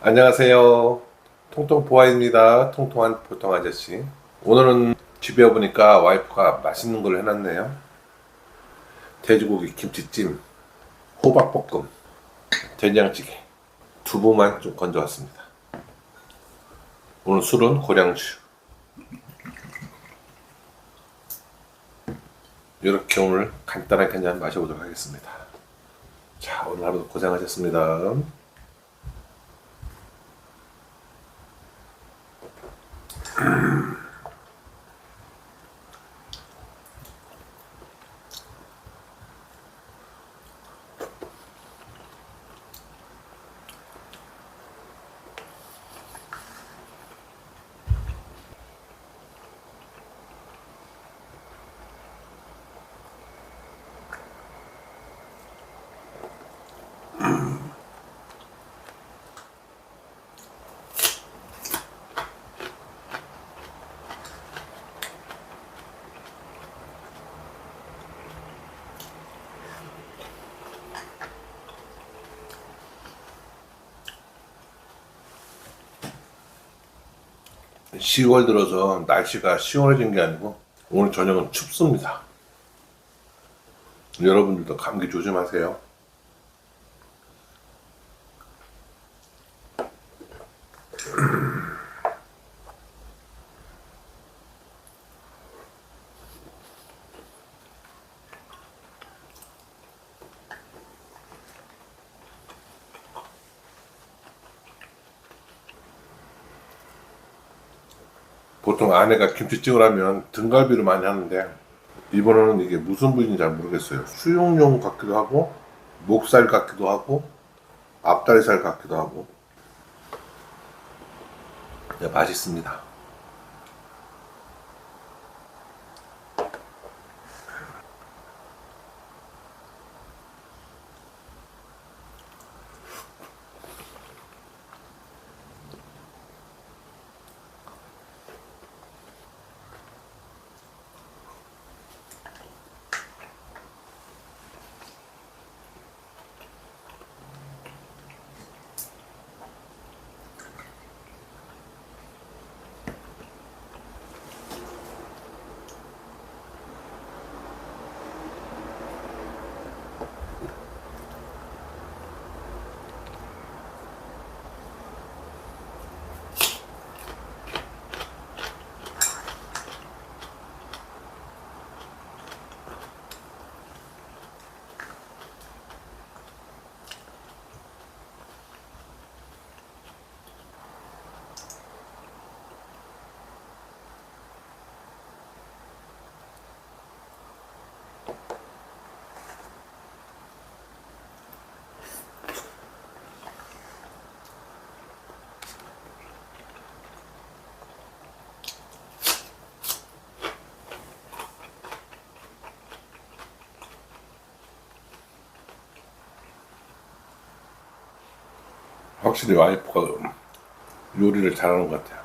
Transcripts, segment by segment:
안녕하세요. 통통 보아입니다. 통통한 보통 아저씨. 오늘은 집에 와보니까 와이프가 맛있는 걸 해놨네요. 돼지고기 김치찜, 호박볶음, 된장찌개, 두부만 좀 건져왔습니다. 오늘 술은 고량주. 이렇게 오늘 간단하게 한잔 마셔보도록 하겠습니다. 자, 오늘 하루도 고생하셨습니다. Uh... 10월 들어서 날씨가 시원해진 게 아니고 오늘 저녁은 춥습니다. 여러분들도 감기 조심하세요. 보통 아내가 김치찜을 하면 등갈비로 많이 하는데 이번에는 이게 무슨 부위인지 잘 모르겠어요. 수육용 같기도 하고 목살 같기도 하고 앞다리살 같기도 하고 네, 맛있습니다. 확실히 와이프가 요리를 잘하는 것 같아요.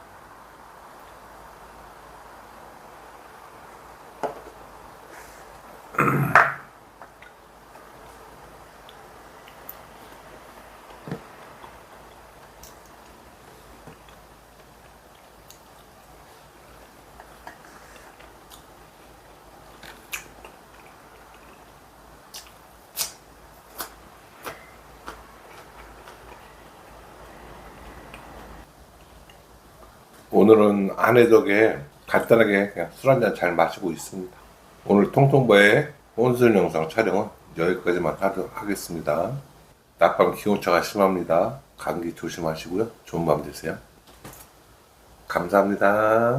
오늘은 아내 덕에 간단하게 그냥 술 한잔 잘 마시고 있습니다. 오늘 통통보의 온술 영상 촬영은 여기까지만 하겠습니다. 낮밤 기온차가 심합니다. 감기 조심하시고요. 좋은 밤 되세요. 감사합니다.